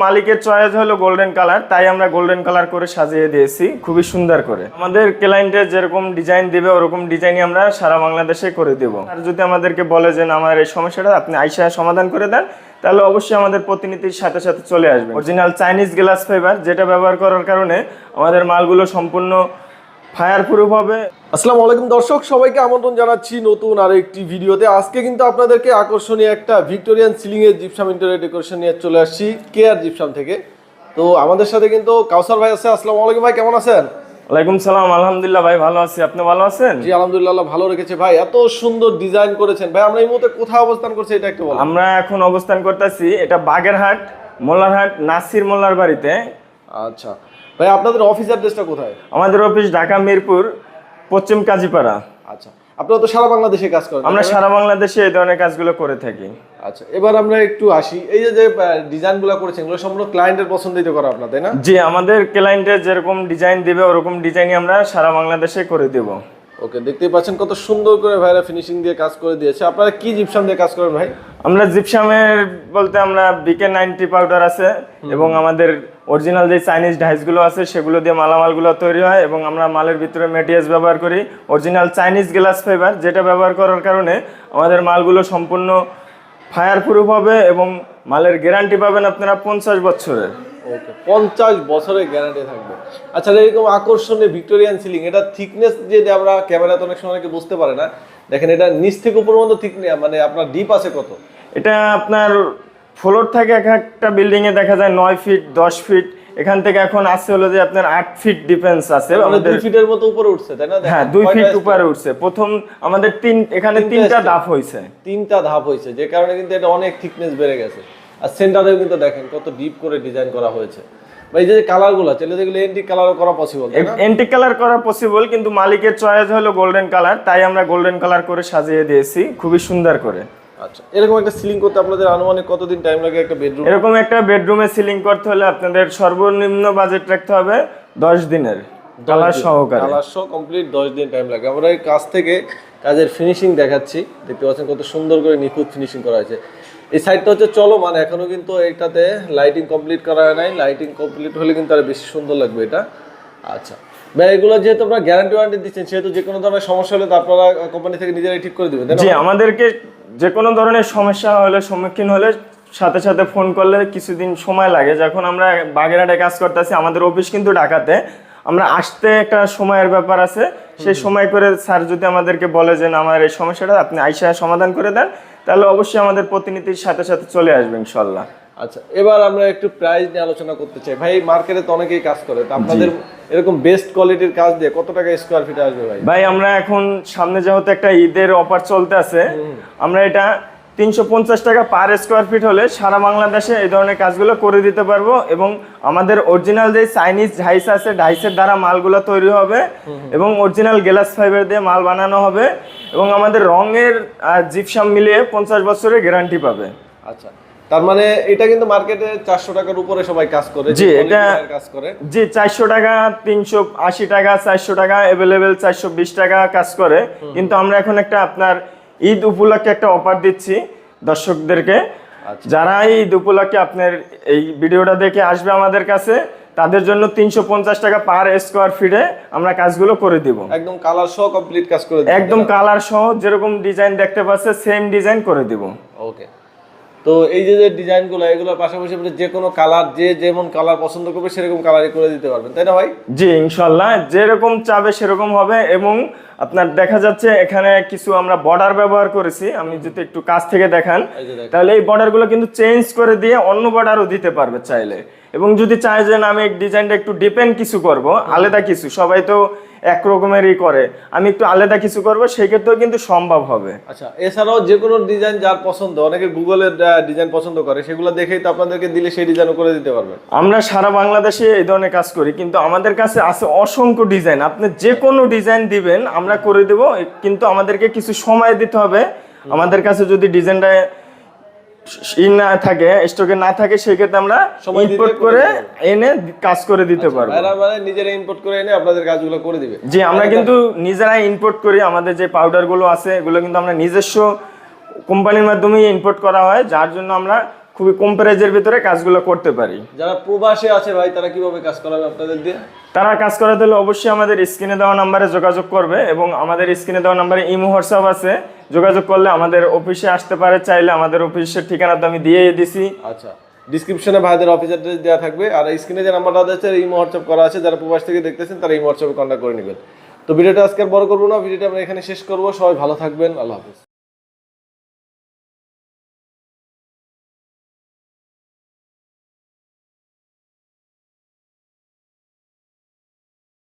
মালিকের চয়েস হলো golden colour তাই আমরা গোল্ডেন কালার করে সাজিয়ে দিয়েছি, খুবই সুন্দর করে। আমাদের ক্লায়েন্টের যেরকম ডিজাইন দিবে, ওরকম ডিজাইনই আমরা সারা বাংলাদেশে করে দেব। আর যদি আমাদেরকে বলে যে আমার এই সমস্যাটা, আপনি আইসা সমাধান করে দেন, তাহলে অবশ্যই আমাদের প্রতিনিধির সাথে সাথে চলে আসবে। অরিজিনাল চাইনিজ গ্লাস ফাইবার যেটা ব্যবহার করার কারণে আমাদের মালগুলো সম্পূর্ণ ফায়ার প্রুফ হবে আসসালামু আলাইকুম দর্শক সবাইকে আমন্ত্রণ জানাচ্ছি নতুন আর একটি ভিডিওতে। আজকে কিন্তু আপনাদেরকে আকর্ষণীয় একটা ভিক্টোরিয়ান সিলিং এর জিপসাম ইন্টেরিয়র ডেকোরেশন নিয়ে চলে আসছি কেয়ার জিপসাম থেকে। তো আমাদের সাথে কিন্তু কাউসার ভাই আছে। আসসালামু আলাইকুম ভাই কেমন আছেন? ওয়ালাইকুম সালাম আলহামদুলিল্লাহ ভাই ভালো আছি। আপনি ভালো আছেন? জি আলহামদুলিল্লাহ ভালো রেখেছে ভাই। এত সুন্দর ডিজাইন করেছেন। ভাই আমরা এই মুহূর্তে কোথায় অবস্থান করছি এটা একটু বলুন। আমরা এখন অবস্থান করতেছি এটা বাগেরহাট মোল্লারহাট নাসির মোল্লার বাড়িতে। আচ্ছা। ভাই আপনাদের অফিস অ্যাড্রেসটা কোথায়? আমাদের অফিস ঢাকা মিরপুর পশ্চিম কাজীপাড়া। আচ্ছা আপনারা তো সারা বাংলাদেশে কাজ করেন আমরা সারা বাংলাদেশে এই ধরনের কাজগুলো করে থাকি। আচ্ছা এবার আমরা একটু আসি। এই যে যে ডিজাইনগুলো করেছেন এগুলো সম্পূর্ণ ক্লায়েন্টের পছন্দিত করা আপনার তাই না? জি আমাদের ক্লায়েন্টের যেরকম ডিজাইন দেবে ওরকম ডিজাইনই আমরা সারা বাংলাদেশে করে দেব। ওকে দেখতেই পাচ্ছেন কত সুন্দর করে ভাইরা ফিনিশিং দিয়ে কাজ করে দিয়েছে। আপনারা কি জিপসাম দিয়ে কাজ করেন ভাই? আমরা জিপসামের বলতে আমরা বিকে নাইনটি পাউডার আছে এবং আমাদের অরিজিনাল যে চাইনিজ ডাইসগুলো আছে সেগুলো দিয়ে মালামালগুলো তৈরি হয় এবং আমরা মালের ভিতরে মেটিয়াস ব্যবহার করি। অরিজিনাল চাইনিজ গ্লাস ফাইবার যেটা ব্যবহার করার কারণে আমাদের মালগুলো সম্পূর্ণ ফায়ার প্রুফ হবে এবং মালের গ্যারান্টি পাবেন আপনারা পঞ্চাশ বছরের ওকে পঞ্চাশ বছরের গ্যারান্টি থাকবে। আচ্ছা এরকম আকর্ষণীয় ভিক্টোরিয়ান সিলিং এটা থিকনেস যে আমরা ক্যামেরাতে অনেক সময় অনেকে বুঝতে পারে না দেখেন এটা নিচ থেকে উপর পর্যন্ত ঠিক মানে আপনার ডিপ আছে কত? এটা আপনার ফ্লোর থেকে এক একটা বিল্ডিং এ দেখা যায় নয় ফিট দশ ফিট এখান থেকে এখন আসছে হলো যে আপনার আট ফিট ডিফেন্স আছে। আমাদের দুই ফিটের মতো উপরে উঠছে তাই না? হ্যাঁ দুই ফিট উপরে উঠছে। প্রথম আমাদের তিন এখানে তিনটা তিনটা ধাপ হয়েছে তিনটা ধাপ হয়েছে যে কারণে কিন্তু এটা অনেক থিকনেস বেড়ে গেছে। আর সেন্টারেও কিন্তু দেখেন কত ডিপ করে ডিজাইন করা হয়েছে। এই যে কালারগুলো চাইলে যেগুলো এন্টিক কালারও করা পসিবল এন্টিক কালার করা পসিবল কিন্তু মালিকের চয়েস হলো গোল্ডেন কালার তাই আমরা গোল্ডেন কালার করে সাজিয়ে দিয়েছি খুবই সুন্দর করে। আচ্ছা এরকম একটা সিলিং করতে আপনাদের আনুমানিক কতদিন টাইম লাগে একটা বেডরুম এরকম একটা বেডরুমে সিলিং করতে হলে আপনাদের সর্বনিম্ন বাজেট রাখতে হবে দশ দিনের। কালার সহকারে। কালার সহ কমপ্লিট দশ দিন টাইম লাগে। আমরা এই কাজ থেকে কাজের ফিনিশিং দেখাচ্ছি। দেখতে পাচ্ছেন কত সুন্দর করে নিখুঁত ফিনিশিং করা হয়েছে। এই সাইডটা হচ্ছে চলমান। এখনও কিন্তু এটাতে লাইটিং কমপ্লিট করা হয় নাই। লাইটিং কমপ্লিট হলে কিন্তু আরও বেশি সুন্দর লাগবে এটা। আচ্ছা। ভাই এগুলো যেহেতু আপনারা গ্যারান্টি ওয়ারেন্টি দিচ্ছেন সেহেতু যে কোনো ধরনের সমস্যা হলে তো আপনারা কোম্পানি থেকে নিজেরাই ঠিক করে দিবেন তাই জি আমাদেরকে যে কোনো ধরনের সমস্যা হলে সম্মুখীন হলে সাথে সাথে ফোন করলে কিছুদিন সময় লাগে। যখন আমরা বাগেরহাটে কাজ করতেছি আমাদের অফিস কিন্তু ঢাকাতে। আমরা আসতে একটা সময়ের ব্যাপার আছে। সেই সময় করে স্যার যদি আমাদেরকে বলে যে আমার এই সমস্যাটা আপনি আইসা সমাধান করে দেন তাহলে অবশ্যই আমাদের প্রতিনিধির সাথে সাথে চলে আসবে ইনশাল্লাহ আচ্ছা এবার আমরা একটু প্রাইস নিয়ে আলোচনা করতে চাই। ভাই মার্কেটে তো অনেকেই কাজ করে তো আপনাদের এরকম বেস্ট কোয়ালিটির কাজ দিয়ে কত টাকা স্কোয়ার ফিট আসবে ভাই? ভাই আমরা এখন সামনে যেহেতু একটা ঈদের অফার চলতে আছে আমরা এটা তিনশো পঞ্চাশ টাকা পার স্কোয়ার ফিট হলে সারা বাংলাদেশে এই ধরনের কাজগুলো করে দিতে পারব এবং আমাদের অরিজিনাল যে চাইনিজ ডাইস আছে ডাইসের দ্বারা মালগুলো তৈরি হবে এবং অরিজিনাল গ্লাস ফাইবার দিয়ে মাল বানানো হবে এবং আমাদের রঙের জিপসাম মিলিয়ে পঞ্চাশ বছরের গ্যারান্টি পাবে। আচ্ছা তার মানে এটা কিন্তু মার্কেটে চারশো টাকার উপরে সবাই কাজ করে জি, এটা- কাজ করে। জি চারশো টাকা তিনশো আশি টাকা চারশো টাকা অ্যাভেলেবেল চারশো বিশ টাকা কাজ করে। কিন্তু আমরা এখন একটা আপনার ঈদ উপলক্ষে একটা অফার দিচ্ছি দর্শকদেরকে। আচ্ছা। যারা ঈদ উপলক্ষে আপনার এই ভিডিওটা দেখে আসবে আমাদের কাছে তাদের জন্য তিনশো পঞ্চাশ টাকা পার স্কোয়ার ফিটে আমরা কাজগুলো করে দিব। একদম কালার সহ কমপ্লিট কাজ করে একদম কালার সহ যেরকম ডিজাইন দেখতে পাচ্ছে সেম ডিজাইন করে দিব। ওকে তো এই যে যে ডিজাইনগুলো এগুলোর পাশাপাশি আপনি যে কোনো কালার যে যেমন কালার পছন্দ করবে সেরকম কালারই করে দিতে পারবেন তাই না ভাই জি ইনশাল্লাহ যেরকম চাবে সেরকম হবে এবং আপনার দেখা যাচ্ছে এখানে কিছু আমরা বর্ডার ব্যবহার করেছি আমি যদি একটু কাছ থেকে দেখান। তাহলে এই বর্ডারগুলো কিন্তু চেঞ্জ করে দিয়ে অন্য বর্ডারও দিতে পারবে চাইলে এবং যদি চায় যে না আমি এই ডিজাইনটা একটু ডিপেন্ড কিছু করব আলাদা কিছু সবাই তো এক রকমেরই করে। আমি একটু আলাদা কিছু করব সেই ক্ষেত্রেও কিন্তু সম্ভব হবে। আচ্ছা এছাড়াও যে কোনো ডিজাইন যার পছন্দ অনেকে গুগলের ডিজাইন পছন্দ করে সেগুলো দেখেই তো আপনাদেরকে দিলে সেই ডিজাইনও করে দিতে পারবেন আমরা সারা বাংলাদেশে এই ধরনের কাজ করি কিন্তু আমাদের কাছে আছে অসংখ্য ডিজাইন আপনি যে কোনো ডিজাইন দিবেন আমরা করে দেব কিন্তু আমাদেরকে কিছু সময় দিতে হবে। আমাদের কাছে যদি ডিজাইনটা না থাকে স্টকে না থাকে সেক্ষেত্রে আমরা ইম্পোর্ট করে আচ্ছা, এনে কাজ করে দিতে পারব। মানে নিজেরা ইম্পোর্ট করে এনে আপনাদের কাজগুলো করে দিবে। জি আমরা কিন্তু নিজেরাই ইম্পোর্ট করি আমাদের যে পাউডারগুলো আছে এগুলো কিন্তু আমরা নিজস্ব কোম্পানির মাধ্যমে ইম্পোর্ট করা হয় যার জন্য আমরা খুবই কম প্রাইজের ভিতরে কাজগুলো করতে পারি। যারা প্রবাসে আছে ভাই তারা কীভাবে কাজ করাবে আপনাদের দিয়ে? তারা কাজ করাতে হলে অবশ্যই আমাদের স্ক্রিনে দেওয়া নাম্বারে যোগাযোগ করবে এবং আমাদের স্ক্রিনে দেওয়া নাম্বারে ইমো হোয়াটসঅ্যাপ আছে। যোগাযোগ করলে আমাদের অফিসে আসতে পারে, চাইলে আমাদের অফিসের ঠিকানা তো আমি দিয়ে দিছি। আচ্ছা ডিসক্রিপশনে ভাইদের অফিস অ্যাড্রেস দেওয়া থাকবে, আর স্ক্রিনে যে নাম্বারটা আছে এই হোয়াটসঅ্যাপ করা আছে, যারা প্রবাস থেকে দেখতেছেন, তারা এই হোয়াটসঅ্যাপে কন্ট্যাক্ট করে নেবেন। তো ভিডিওটা আজকে বড় করব না, ভিডিওটা আমরা এখানে শেষ করব, সবাই ভালো থাকবেন, আল্লাহ হাফিজ।